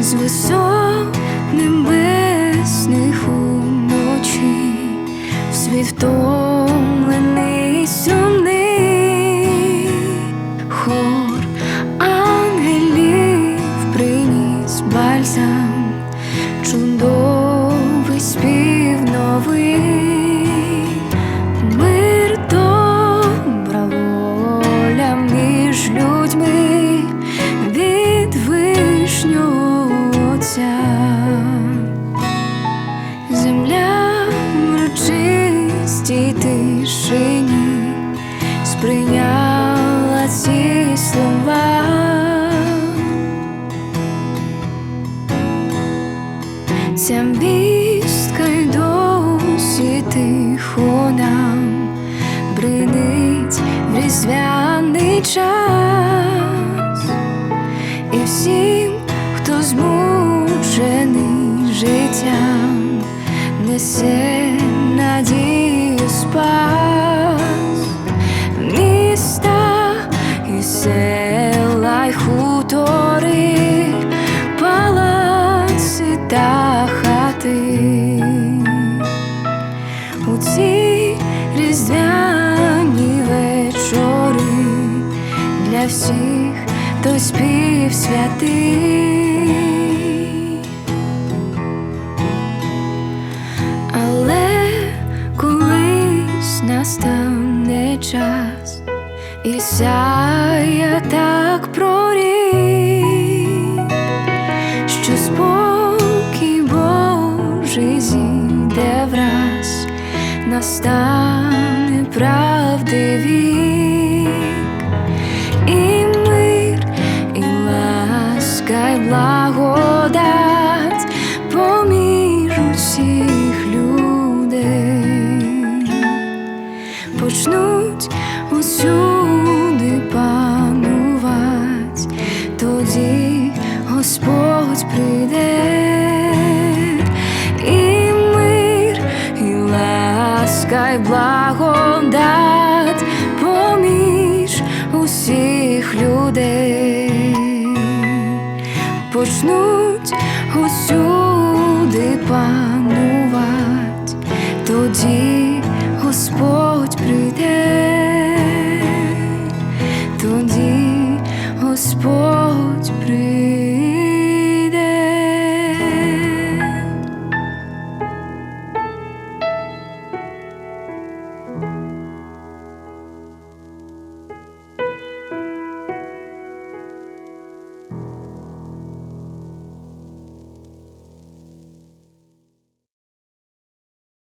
з висот небесних уночі, світ втомлений сумний, хор ангелів приніс бальзам, чудовий Ця вістка й досі тихо нам бринить в різдвяний час, і всім, хто змучений життям, несе надію спас. Міста і села й хутори, та хати. У ці різдвяні вечори для всіх той спів святий. Але колись настане час, і сяє настане правди вік, і мир, і ласка, і благодать поміж усіх людей. Почнуть усюди хай благодать поміж усіх людей, почнуть усюди панувати, тоді Господь прийде, тоді Господь прийде.